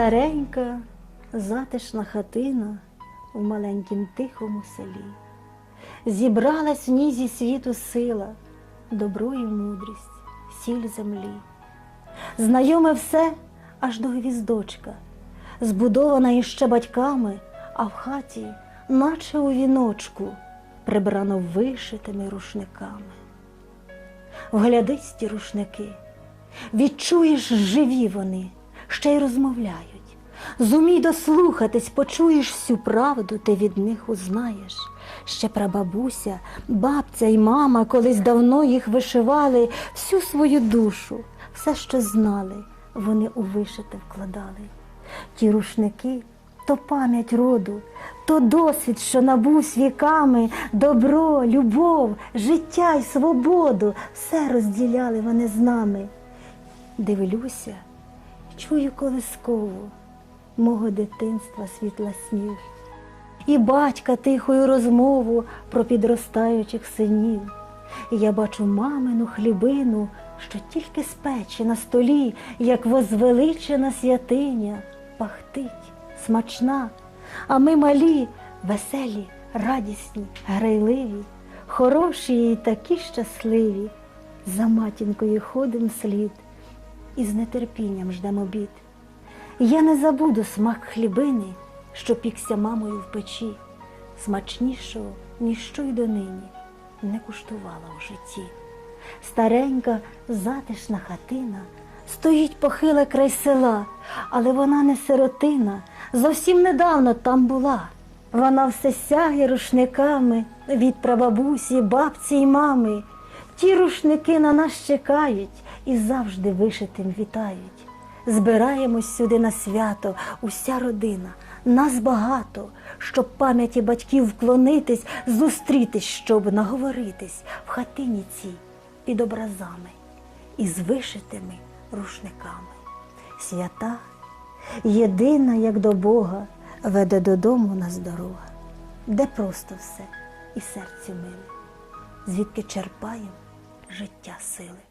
Старенька, затишна хатина у маленькім тихому селі. Зібралась в ній зі світу сила, добро і мудрість, сіль землі. Знайоме все аж до гвіздочка, збудована іще батьками, а в хаті, наче у віночку, прибрано вишитими рушниками. Вглядись ті рушники, відчуєш, живі вони, ще й розмовляють. Зумій дослухатись, почуєш всю правду, ти від них узнаєш. Ще прабабуся, бабця й мама колись давно їх вишивали всю свою душу, все, що знали, вони у вишите вкладали. Ті рушники то пам'ять роду, то досвід, що набусь віками, добро, любов, життя й свободу, все розділяли вони з нами. Дивлюся, чую колискову мого дитинства світла сміх, і батька тихою розмову про підростаючих синів. Я бачу мамину хлібину, що тільки спече на столі, як возвеличена святиня, пахтить, смачна, а ми малі, веселі, радісні, грайливі, хороші і такі щасливі. За матінкою ходим слід і з нетерпінням ждем обід. Я не забуду смак хлібини, що пікся мамою в печі, смачнішого, ніщо й донині не куштувала в житті. Старенька, затишна хатина стоїть похила край села, але вона не сиротина, зовсім недавно там була. Вона все сяє рушниками від прабабусі, бабці й мами. Ті рушники на нас чекають і завжди вишитим вітають. Збираємось сюди на свято, уся родина, нас багато, щоб пам'яті батьків вклонитись, зустрітись, щоб наговоритись в хатині цій під образами із вишитими рушниками. Свята, єдина, як до Бога, веде додому нас дорога, де просто все і серцю миле, звідки черпаємо життя сили.